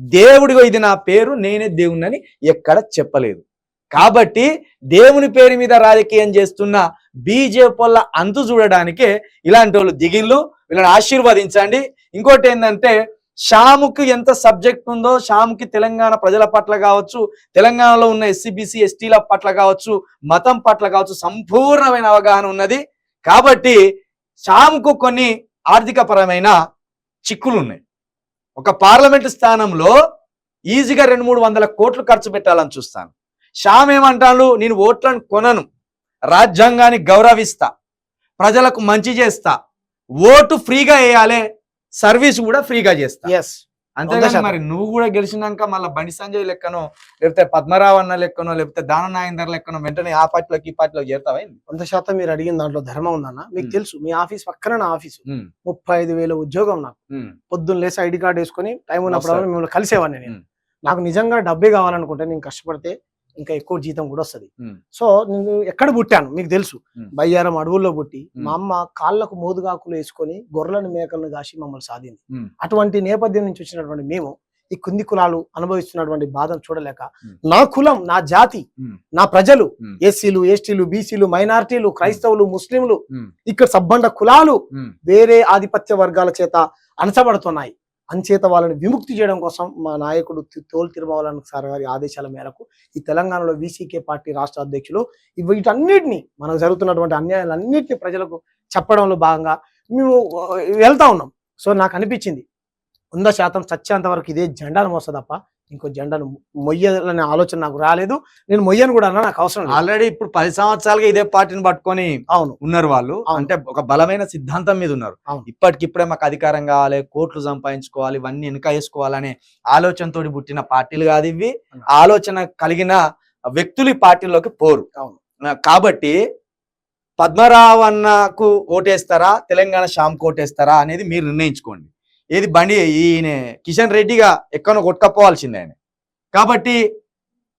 దేవుడిగో ఇది నా పేరు నేనే దేవుణ్ణని ఎక్కడ చెప్పలేదు. కాబట్టి దేవుని పేరు మీద రాజకీయం చేస్తున్న బీజేపీ వల్ల అంతు చూడడానికే ఇలాంటి వాళ్ళు దిగిళ్ళు వీళ్ళని ఆశీర్వదించండి. ఇంకోటి ఏంటంటే షాముకి ఎంత సబ్జెక్ట్ ఉందో షాముకి తెలంగాణ ప్రజల పట్ల కావచ్చు తెలంగాణలో ఉన్న ఎస్సీబీసీ ఎస్టీల పట్ల కావచ్చు మతం పట్ల కావచ్చు సంపూర్ణమైన అవగాహన ఉన్నది. కాబట్టి షాముకు కొన్ని ఆర్థిక పరమైన చిక్కులు ఉన్నాయి ఒక పార్లమెంట్ స్థానంలో ఈజీగా రెండు మూడు వందల కోట్లు ఖర్చు పెట్టాలని చూస్తాను. శ్యామ్ ఏమంటాడు? నేను ఓట్లను కొనను రాజ్యాంగాన్ని గౌరవిస్తా ప్రజలకు మంచి చేస్తా ఓటు ఫ్రీగా వేయాలి సర్వీస్ కూడా ఫ్రీగా చేస్తా ఎస్ అంతేగాని శాతం. మరి నువ్వు కూడా గెలిచినాక మళ్ళీ బండి సంజయ్ లెక్కనో లేకపోతే పద్మరావు అన్న లెక్కనో లేకపోతే దాన నాయందర్ లెక్కనో వెంటనే ఆ పార్టీలోకి ఈ పార్టీలోకి చేరుతావా? వంద శాతం మీరు అడిగిన దాంట్లో ధర్మం ఉందన్న మీకు ఉమ్. తెలుసు మీ ఆఫీస్ పక్కన నా ఆఫీసు ఉమ్, ముప్పై ఐదు వేల ఉద్యోగం నాకు ఉమ్, పొద్దున్న లేసి ఐడి కార్డు వేసుకొని టైం ఉన్నప్పుడు. మిమ్మల్ని కలిసేవాడిని నేను. నాకు నిజంగా డబ్బే కావాలనుకుంటే నేను కష్టపడితే ఇంకా ఎక్కువ జీతం కూడా వస్తది. సో నేను ఎక్కడ పుట్టాను మీకు తెలుసు. బయ్యారం అడవుల్లో పుట్టి. మా అమ్మ కాళ్ళకు మోదుగాకులు వేసుకొని గొర్రెలను మేకలను కాసి మమ్మల్ని సాధింది. అటువంటి నేపథ్యం నుంచి వచ్చినటువంటి మేము ఈ కుంది కులాలు అనుభవిస్తున్నటువంటి బాధను చూడలేక. నా కులం నా జాతి. నా ప్రజలు. ఎస్సీలు ఎస్టీలు బీసీలు మైనారిటీలు క్రైస్తవులు ముస్లింలు. ఇక్కడ సబ్బండ కులాలు. వేరే ఆధిపత్య వర్గాల చేత అణచబడుతున్నాయి అంచేత వాళ్ళని విముక్తి చేయడం కోసం మా నాయకుడు తోలు తిరుమల సార్ గారి ఆదేశాల మేరకు ఈ తెలంగాణలో వీసీకే పార్టీ రాష్ట్ర అధ్యక్షులు వీటన్నిటిని మనకు జరుగుతున్నటువంటి అన్యాయాలన్నింటినీ ప్రజలకు చెప్పడంలో భాగంగా మేము వెళ్తా ఉన్నాం. సో నాకు అనిపించింది. వంద శాతం చచ్చేంత వరకు ఇదే జెండాను మోస తప్ప ఇంకో జెండాను మొయ్యాలనే ఆలోచన నాకు రాలేదు. నేను మొయ్యను కూడా అన్నా నాకు అవసరం ఆల్రెడీ ఇప్పుడు పది సంవత్సరాలుగా ఇదే పార్టీని పట్టుకొని అవును. ఉన్నారు వాళ్ళు. అంటే ఒక బలమైన సిద్ధాంతం మీద ఉన్నారు. అవును. ఇప్పటికిప్పుడే మాకు అధికారం కావాలి కోట్లు సంపాదించుకోవాలి ఇవన్నీ వెనుక వేసుకోవాలనే ఆలోచనతో పుట్టిన పార్టీలు కాదు ఇవి. ఆలోచన కలిగిన వ్యక్తులు ఈ పార్టీలోకి పోరు. కాబట్టి పద్మరావు అన్నకు ఓటేస్తారా తెలంగాణ శ్యామ్ ఓటేస్తారా అనేది మీరు నిర్ణయించుకోండి. ఏది బండి ఈయన కిషన్ రెడ్డిగా ఎక్కడో కొట్టుకపోవాల్సిందే ఆయన కాబట్టి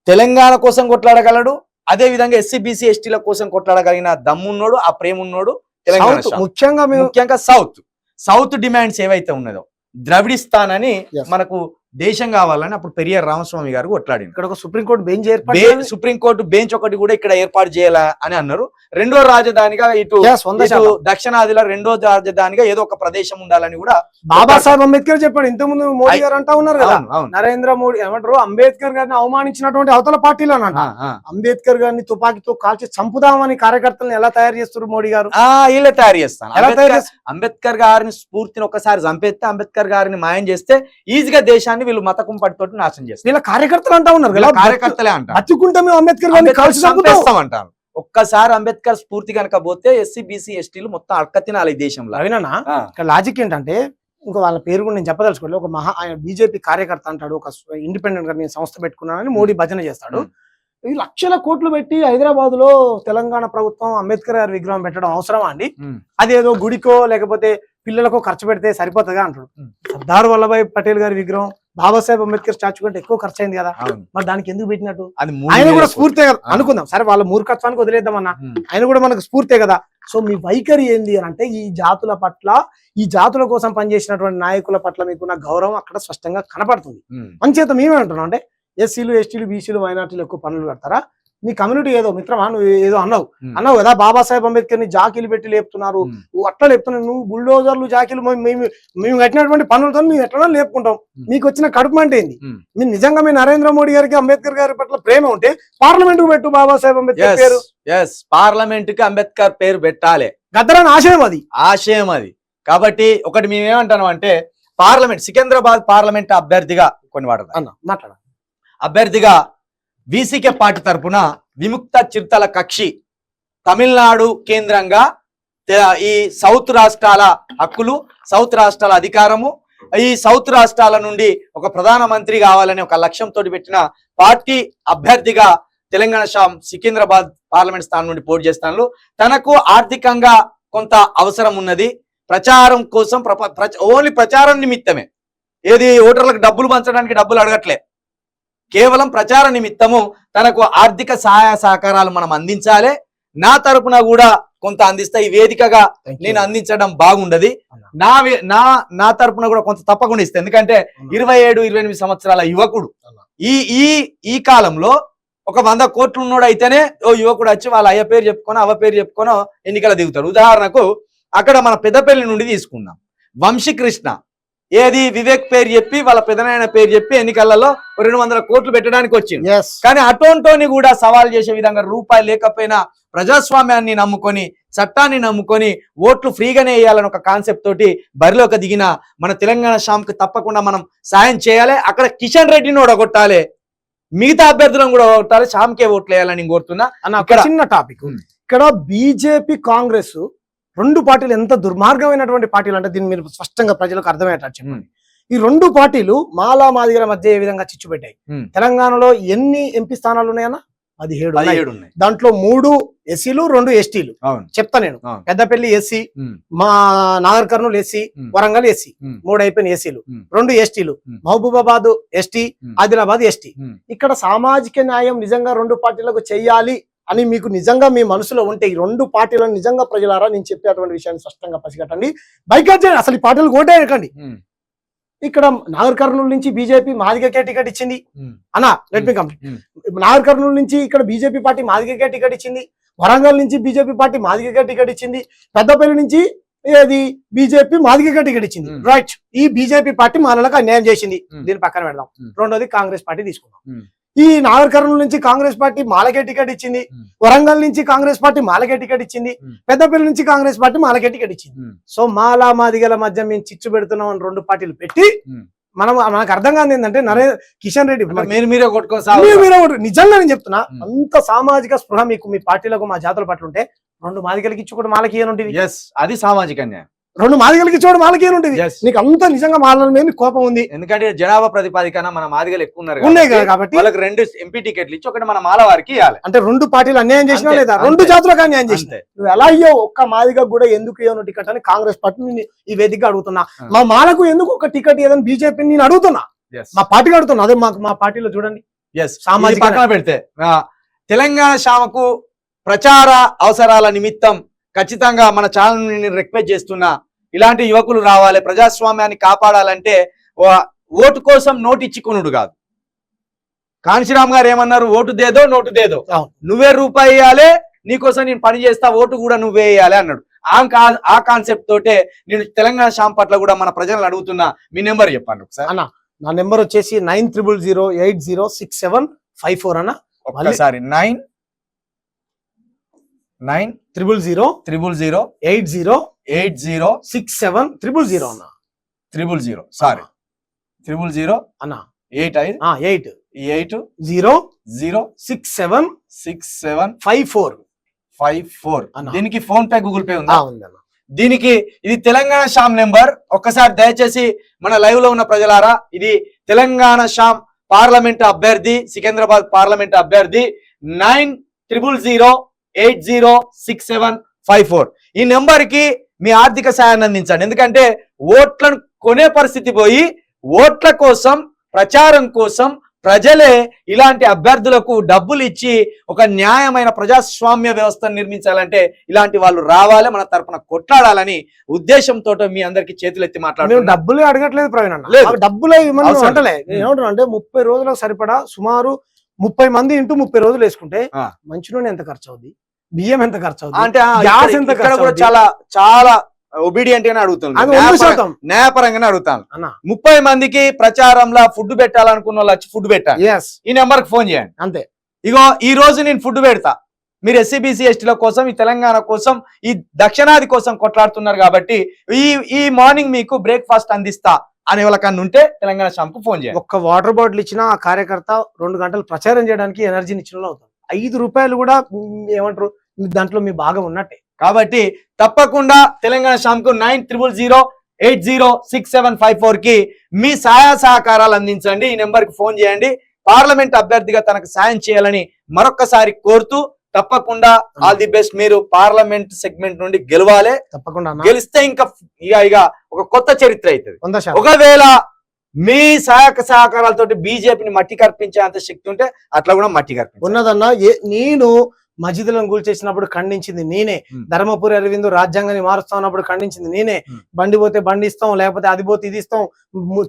తెలంగాణ కోసం కొట్లాడగలడు అదే విధంగా ఎస్సీ బీసీ ఎస్టీల కోసం కొట్లాడగలిగిన దమ్మున్నోడు ఆ ప్రేమ ఉన్నోడు తెలంగాణ. ముఖ్యంగా మేము ముఖ్యంగా సౌత్ సౌత్ డిమాండ్స్ ఏవైతే ఉన్నదో ద్రవిడిస్తాన్ అని Yes. మనకు దేశం కావాలని అప్పుడు పెరియార్ రామస్వామి గారు కొట్లాడింది ఇక్కడ ఒక సుప్రీంకోర్టు బెంచ్ ఏర్పాటు. సుప్రీంకోర్టు బెంచ్ ఒకటి కూడా ఇక్కడ ఏర్పాటు చేయాలా అని అన్నారు రెండో రాజధానిగా ఇటు. దక్షిణాదిలో రెండో రాజధానిగా ఏదో ఒక ప్రదేశం ఉండాలని కూడా బాబాసాహెబ్ అంబేద్కర్ చెప్పాడు ఇంతకుముందు మోడీ ఐ- గారు అంటా ఉన్నారు కదా. నరేంద్ర మోడీ ఏమంటారు అంబేద్కర్ గారిని అవమానించినటువంటి అవతల పార్టీలు అనంట ఆ. అంబేద్కర్ గారిని తుపాకీతో కాల్చి చంపుదామని కార్యకర్తలను ఎలా తయారు చేస్తారు మోడీ గారు ఆ, వీళ్ళే తయారు చేస్తాను? అంబేద్కర్ గారిని స్ఫూర్తిని ఒకసారి చంపేస్తే అంబేద్కర్ గారిని మాయం చేస్తే ఈజీగా దేశాన్ని వీళ్ళు మతకం పట్టుతోటి నాశనం చేస్తారు. వీళ్ళ కార్యకర్తలు అంటా ఉన్నారు కదా. కార్యకర్తలే అంటారు. బతుకుంటే మేము అంబేద్కర్ గారిని చంపేస్తామంటారు. ఒక్కసారి అంబేద్కర్ స్ఫూర్తి కనుక పోతే ఎస్సీ బీసీ ఎస్టీలు మొత్తం అడక తినాలి ఈ దేశంలో. ఆ, ఇక్కడ లాజిక్ ఏంటంటే ఇంకో వాళ్ళ పేరు కూడా నేను చెప్పదలుచుకోలేదు. ఒక మహా ఆయన బీజేపీ కార్యకర్త అంటాడు ఒక ఇండిపెండెంట్గా నేను సంస్థ పెట్టుకున్నానని మోడీ భజన చేస్తాడు. Hmm. ఈ లక్షల కోట్లు పెట్టి హైదరాబాద్లో తెలంగాణ ప్రభుత్వం అంబేద్కర్ గారి విగ్రహం పెట్టడం అవసరమా అండి? ఉమ్, అదేదో గుడికో లేకపోతే పిల్లలకో ఖర్చు పెడితే సరిపోతుందిగా అంటాడు. Hmm. సర్దార్ వల్లభాయ్ పటేల్ గారి విగ్రహం బాబాసాహెబ్ అంబేద్కర్ స్టాచ్యూ కంటే ఎక్కువ ఖర్చు అయింది కదా మరి దానికి ఎందుకు పెట్టినట్టు? ఆయన కూడా. స్ఫూర్తే కదా. అనుకుందాం. సరే వాళ్ళ మూర్ఖత్వానికి వదిలేద్దామన్నా. ఉమ్, ఆయన కూడా మనకు స్ఫూర్తే కదా. సో మీ వైఖరి ఏంది అని అంటే ఈ జాతుల పట్ల ఈ జాతుల కోసం పనిచేసినటువంటి నాయకుల పట్ల మీకున్న గౌరవం అక్కడ స్పష్టంగా కనపడుతుంది. అంచేత మేమే అంటున్నాం అంటే ఎస్సీలు ఎస్టీలు బీసీలు మైనార్టీలు ఎక్కువ పనులు పెడతారా? నీ కమ్యూనిటీ ఏదో మిత్రమా నువ్వు ఏదో అన్నావు. అన్నావు కదా బాబాసాహెబ్ అంబేద్కర్ని జాకీలు పెట్టి లేపుతున్నారు. నువ్వు అట్లా లేపుతున్నావు నువ్వు బుల్డోజర్లు జాకీలు మేము మేము- కట్టినటువంటి పనులతో మేము ఎట్లా లేపుకుంటాం. మీకు వచ్చిన కడుపు అంటే ఏంది. మీరు నిజంగా మీ నరేంద్ర మోడీ గారికి అంబేద్కర్ గారి పట్ల ప్రేమ ఉంటే పార్లమెంట్కు పెట్టు బాబాసాహెబ్ అంబేద్కర్ పేరు. ఎస్ పార్లమెంట్కి అంబేద్కర్ పేరు పెట్టాలి. గద్దరని ఆశయం అది. ఆశయం అది. కాబట్టి ఒకటి మేము ఏమంటాం అంటే పార్లమెంట్ సికింద్రాబాద్ పార్లమెంట్ అభ్యర్థిగా కొన్ని వాడదాం అన్న మాట్లాడ. అభ్యర్థిగా వీసీకే పార్టీ తరపున విముక్త చిరుతల కక్షి తమిళనాడు కేంద్రంగా ఈ సౌత్ రాష్ట్రాల హక్కులు సౌత్ రాష్ట్రాల అధికారము ఈ సౌత్ రాష్ట్రాల నుండి ఒక ప్రధానమంత్రి కావాలనే ఒక లక్ష్యంతో పెట్టిన పార్టీ అభ్యర్థిగా తెలంగాణ షాం సికింద్రాబాద్ పార్లమెంట్ స్థానం నుండి పోటీ చేస్తాను తనకు ఆర్థికంగా కొంత అవసరం ఉన్నది. ప్రచారం కోసం ప్రచ- ఓన్లీ ప్రచారం నిమిత్తమే. ఏది ఓటర్లకు డబ్బులు పంచడానికి డబ్బులు అడగట్లే. కేవలం ప్రచార నిమిత్తము తనకు ఆర్థిక సహాయ సహకారాలు మనం అందించాలి. నా తరపున కూడా కొంత అందిస్తా ఈ వేదికగా నేను అందించడం బాగుండదు. నా నా నా తరపున కూడా కొంత తప్పకుండా ఇస్తా. ఎందుకంటే ఇరవై ఏడు ఇరవై ఎనిమిది సంవత్సరాల యువకుడు. ఈ ఈ ఈ కాలంలో ఒక వంద కోట్లు ఉన్నోడు అయితేనే ఓ యువకుడు వచ్చి వాళ్ళ అయ్య పేరు చెప్పుకొని అవ్వ పేరు చెప్పుకొని ఎన్నికల దిగుతాడు. ఉదాహరణకు అక్కడ మన పెద్దపల్లి నుండి తీసుకుందాం. వంశీకృష్ణ. ఏది? వివేక్ పేరు చెప్పి వాళ్ళ పెదనాయన పేరు చెప్పి ఎన్నికలలో రెండు వందల కోట్లు పెట్టడానికి వచ్చింది కానీ అటోంటోని కూడా సవాల్ చేసే విధంగా రూపాయి లేకపోయినా ప్రజాస్వామ్యాన్ని నమ్ముకొని చట్టాన్ని నమ్ముకొని ఓట్లు ఫ్రీగానే వేయాలని ఒక కాన్సెప్ట్ తోటి బరిలోకి దిగిన మన తెలంగాణ షాంకి తప్పకుండా మనం సాయం చేయాలి. అక్కడ కిషన్ రెడ్డిని ఓడగొట్టాలి. మిగతా అభ్యర్థులను కూడా ఓడగొట్టాలి. షాంకే ఓట్లు వేయాలని నేను కోరుతున్నా. అన్న ఒక ఇక్కడ- చిన్న టాపిక్. ఇక్కడ బీజేపీ కాంగ్రెస్ రెండు పార్టీలు ఎంత దుర్మార్గమైనటువంటి పార్టీలు అంటే దీన్ని మీరు స్పష్టంగా ప్రజలకు అర్థమయ్యేటట్టు చెప్పండి ఈ రెండు పార్టీలు మాలా మాదిగల మధ్య ఏ విధంగా చిచ్చు పెట్టాయి. తెలంగాణలో ఎన్ని ఎంపీ స్థానాలు ఉన్నాయన్న పదిహేడు ఉన్నాయి. పదిహేడు ఉన్నాయి దాంట్లో మూడు ఎస్సీలు రెండు ఎస్టీలు చెప్తా నేను. పెద్దపల్లి ఎస్సీ మా నాగర్ కర్నూలు ఎస్సీ. వరంగల్ ఎస్సీ. మూడు అయిపోయిన ఎస్సీలు. రెండు ఎస్టీలు. మహబూబాబాద్ ఎస్టీ. ఆదిలాబాద్ ఎస్టీ. ఇక్కడ సామాజిక న్యాయం నిజంగా రెండు పార్టీలకు చెయ్యాలి అని మీకు నిజంగా మీ మనసులో ఉంటే ఈ రెండు పార్టీలను నిజంగా ప్రజలారా? నేను చెప్పేటువంటి విషయాన్ని స్పష్టంగా పసిగట్టండి. బైకాట్ చేయండి. అసలు ఈ పార్టీలు ఓటే వేయకండి ఉమ్, ఇక్కడ నాగర్ కర్నూలు నుంచి బీజేపీ మాదిగకే టికెట్ ఇచ్చింది. అన్న let me complete. Nagar Kurnool నుంచి ఇక్కడ బీజేపీ పార్టీ మాదిగకే టికెట్ ఇచ్చింది. వరంగల్ నుంచి బీజేపీ పార్టీ మాదిగకే టికెట్ ఇచ్చింది. పెద్దపల్లి నుంచి ఏది? బీజేపీ మాదిగకే టికెట్ ఇచ్చింది. రైట్ ఈ బీజేపీ పార్టీ మానలకు అన్యాయం చేసింది. దీని పక్కన పెడదాం. రెండోది కాంగ్రెస్ పార్టీ తీసుకుందాం. ఈ నాగర్ కర్నూలు నుంచి కాంగ్రెస్ పార్టీ మాలకే టికెట్ ఇచ్చింది. వరంగల్ నుంచి కాంగ్రెస్ పార్టీ మాలకే టికెట్ ఇచ్చింది. పెద్దపల్లి నుంచి కాంగ్రెస్ పార్టీ మాలకే టికెట్ ఇచ్చింది. సో మాలా మాదిగల మధ్య మేము చిచ్చు పెడుతున్నాం అని రెండు పార్టీలు పెట్టి. మనం మనకు అర్థం కాదు ఏంటంటే నరే కిషన్ రెడ్డి మీరు మీరే నిజంగా నేను చెప్తున్నా. అంత సామాజిక స్పృహ మీకు మీ పార్టీలకు మా జాతుల పట్ల ఉంటే రెండు మాదిగలకి ఇచ్చి కూడా మాలకి ఏనుంటుంది అది సామాజిక న్యాయం రెండు మాదిగలకి ఇచ్చి మాలకి ఏనుంటుంది ఎస్ నీకు అంత నిజంగా మాలల మీద కోపం ఉంది. ఎందుకంటే జనాభా ప్రతిపాదికన మన మాదిగలు ఎక్కువ ఉన్నారు ఉన్నాయి కాబట్టి కదా కాబట్టి వాళ్ళకి రెండు ఎంపీ టికెట్లు ఇచ్చి ఒకటి మన మాల వారికి ఇవ్వాలి. అంటే రెండు పార్టీలు అన్యాయం చేసినా లేదా. రెండు జాతులకు అన్యాయం చేసిన. నువ్వు ఎలా అయ్యో ఒక్క మాదిగా కూడా ఎందుకు ఇవ్వను టికెట్ అని కాంగ్రెస్ పార్టీని ఈ వేదిక అడుగుతున్నా. మా మాలకు ఎందుకు ఒక టికెట్ ఏదని బీజేపీని నేను అడుగుతున్నా. మా పార్టీకి అడుగుతున్నా. అదే మాకు మా పార్టీలో చూడండి. సామాజిక పక్కన పెడితే తెలంగాణ శామకు ప్రచార అవసరాల నిమిత్తం ఖచ్చితంగా మన ఛానల్ రిక్వెస్ట్ చేస్తున్నా. ఇలాంటి యువకులు రావాలి ప్రజాస్వామ్యాన్ని కాపాడాలంటే ఓటు కోసం నోటు ఇచ్చికొనుడు కాదు. కాంశీరామ్ గారు ఏమన్నారు? ఓటు దేదో నోటు దేదో. నువ్వే రూపాయి ఇవ్వాలి నీకోసం నేను పని చేస్తా ఓటు కూడా నువ్వే వేయాలి అన్నాడు. ఆ కాన్సెప్ట్ తోటే నేను తెలంగాణ శాం పట్ల కూడా మన ప్రజలను అడుగుతున్నా. మీ నెంబర్ చెప్పండి ఒకసారి. అన్న నా నెంబర్ వచ్చేసి nine triple zero eight zero six seven five four అన్న. ఒక్కసారి nine nine triple zero triple zero eight zero eight zero six seven triple zero అన్న triple zero sorry. Triple zero అన్న. ఎయిట్ ఐదు. Eight. Eight zero zero six seven six seven five four. Five four. దీనికి ఫోన్ పే గూగుల్ పే ఉందా? ఉంది అన్న. దీనికి ఇది తెలంగాణ షామ్ నెంబర్. ఒక్కసారి దయచేసి మన లైవ్లో ఉన్న ప్రజలారా ఇది తెలంగాణ షామ్ పార్లమెంట్ అభ్యర్థి సికింద్రాబాద్ పార్లమెంట్ అభ్యర్థి nine triple zero eight zero six seven five four. ఈ నెంబర్కి మీ ఆర్థిక సాయాన్ని అందించండి. ఎందుకంటే ఓట్లను కొనే పరిస్థితి పోయి ఓట్ల కోసం ప్రచారం కోసం ప్రజలే ఇలాంటి అభ్యర్థులకు డబ్బులు ఇచ్చి ఒక న్యాయమైన ప్రజాస్వామ్య వ్యవస్థను నిర్మించాలంటే ఇలాంటి వాళ్ళు రావాలి మన తరపున కొట్లాడాలని ఉద్దేశంతో మీ అందరికి చేతులెత్తి మాట్లాడుతున్నాం. డబ్బులే అడగట్లేదు ప్రవీణ్ డబ్బులే అంటే ముప్పై రోజులకు సరిపడా సుమారు ముప్పై మంది ఇంటూ ముప్పై రోజులు వేసుకుంటే. మంచి నూనె ఎంత ఖర్చు అవుద్ది బియ్యం ఎంత ఖర్చు అవుద్ది? అంటే గ్యాస్ ఎంత ఇక్కడ కూడా? చాలా చాలా ఒబీడియంట్ గానే శాతం న్యాయపరంగానే అడుగుతాను. ముప్పై మందికి ప్రచారంలో ఫుడ్ పెట్టాలనుకున్న వాళ్ళు వచ్చి ఫుడ్ పెట్టాలి. ఎస్ ఈ నెంబర్కి ఫోన్ చేయండి. అంతే. ఇగో ఈ రోజు నేను ఫుడ్ పెడతా. మీరు ఎస్సీబీసీ ఎస్టీల కోసం ఈ తెలంగాణ కోసం ఈ దక్షిణాది కోసం కొట్లాడుతున్నారు కాబట్టి ఈ ఈ మార్నింగ్ మీకు బ్రేక్ఫాస్ట్ అందిస్తా అనే వాళ్ళకన్నా ఉంటే తెలంగాణ కు ఫోన్ చేయండి. ఒక్క వాటర్ బాటిల్ ఇచ్చిన ఆ కార్యకర్త రెండు గంటలు ప్రచారం చేయడానికి ఎనర్జీని ఇచ్చిన అవుతారు. ఐదు రూపాయలు కూడా ఏమంటారు దాంట్లో మీ భాగం ఉన్నట్టే. కాబట్టి తప్పకుండా Telangana షామ్కు nine triple zero eight zero six seven five ఫోర్కి మీ సహాయ సహకారాలు అందించండి. ఈ నెంబర్కి ఫోన్ చేయండి. పార్లమెంట్ అభ్యర్థిగా తనకు సాయం చేయాలని మరొకసారి కోరుతూ తప్పకుండా ఆల్ ది బెస్ట్. మీరు పార్లమెంట్ సెగ్మెంట్ నుండి గెలవాలి. తప్పకుండా గెలిస్తే ఇంకా ఇక ఇక ఒక కొత్త చరిత్ర అవుతుంది. ఒకవేళ మీ సహాయక సహకారాలతోటి బీజేపీని మట్టి కర్పించే అంత శక్తి ఉంటే అట్లా కూడా మట్టి కర్పించాలి ఉన్నదన్న నేను మజిదులను కూల్చేసినప్పుడు ఖండించింది నేనే. ధర్మపురి అరవింద్ రాజ్యాంగాన్ని మారుస్తా ఉన్నప్పుడు ఖండించింది నేనే. బండి పోతే బండి ఇస్తాం లేకపోతే అది పోతే ఇది ఇస్తాం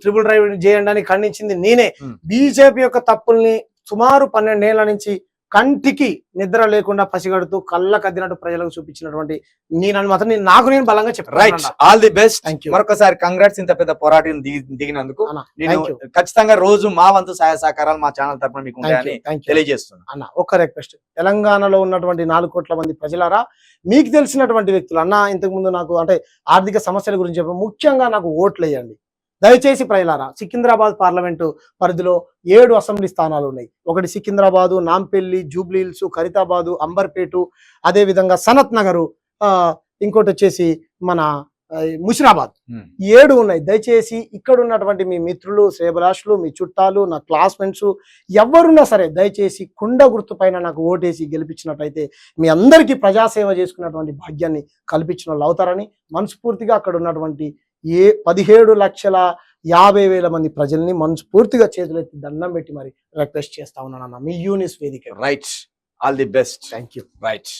ట్రిపుల్ డ్రైవ్ చేయండి అని ఖండించింది నేనే. బీజేపీ యొక్క తప్పుల్ని సుమారు పన్నెండేళ్ళ నుంచి కంటికి నిద్ర లేకుండా పసిగడుతూ కళ్ళ కద్దినట్టు ప్రజలకు చూపించినటువంటి నేను మాత్రం నేను- నాకు నేను బలంగా రైట్ చెప్పాను all the best thank you మరొకసారి కంగ్రాట్స్ ఇంత పెద్ద పోరాటం దిగి దిగినందుకు. నేను ఖచ్చితంగా రోజు మా వంతు సహాయ సహకారాలు మా ఛానల్ తరపున మీకు ఉంటాయని తెలియజేస్తున్నాను. అన్న ఒక రిక్వెస్ట్ తెలంగాణలో ఉన్నటువంటి నాలుగు కోట్ల మంది ప్రజలారా మీకు తెలిసినటువంటి వ్యక్తులు అన్న ఇంతకు ముందు నాకు అంటే ఆర్థిక సమస్యల గురించి చెప్పి ముఖ్యంగా నాకు ఓట్లు వేయండి దయచేసి ప్రజలారా సికింద్రాబాద్ పార్లమెంటు పరిధిలో ఏడు అసెంబ్లీ స్థానాలు ఉన్నాయి. ఒకటి సికింద్రాబాదు నాంపల్లి జూబ్లీహిల్స్ ఖరితాబాదు అంబర్పేటు అదే విధంగా సనత్ నగరు ఆ, ఇంకోటి వచ్చేసి మన ముషిరాబాద్. ఏడు ఉన్నాయి. దయచేసి ఇక్కడ ఉన్నటువంటి మీ మిత్రులు శ్రేయభిలాషులు మీ చుట్టాలు నా క్లాస్మేట్స్ ఎవరున్నా సరే దయచేసి కుండ గుర్తు పైన నాకు ఓటేసి గెలిపించినట్టయితే మీ అందరికీ ప్రజాసేవ చేసుకున్నటువంటి భాగ్యాన్ని కల్పించిన వాళ్ళు అవుతారని మనస్ఫూర్తిగా అక్కడ ఉన్నటువంటి ఏ పదిహేడు లక్షల యాభై వేల మంది ప్రజల్ని మనస్ఫూర్తిగా చేతులెత్తి దండం పెట్టి మరి రిక్వెస్ట్ చేస్తా ఉన్నాను అన్న. మీ యూనిస్ వేదిక. Right all the best thank you right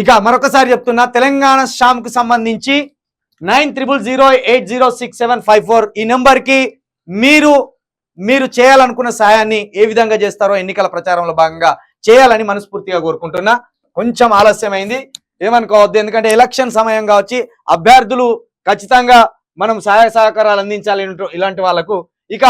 ఇక మరొకసారి చెప్తున్నా తెలంగాణ షామ్కు సంబంధించి nine triple zero eight zero six seven five four ఈ నెంబర్కి మీరు మీరు చేయాలనుకున్న సాయాన్ని ఏ విధంగా చేస్తారో ఎన్నికల ప్రచారంలో భాగంగా చేయాలని మనస్ఫూర్తిగా కోరుకుంటున్నా. కొంచెం ఆలస్యమైంది. ఏమనుకోవద్దు. ఎందుకంటే ఎలక్షన్ సమయం కావచ్చి అభ్యర్థులు ఖచ్చితంగా మనం సహాయ సహకారాలు అందించాలి ఇలాంటి వాళ్ళకు. ఇక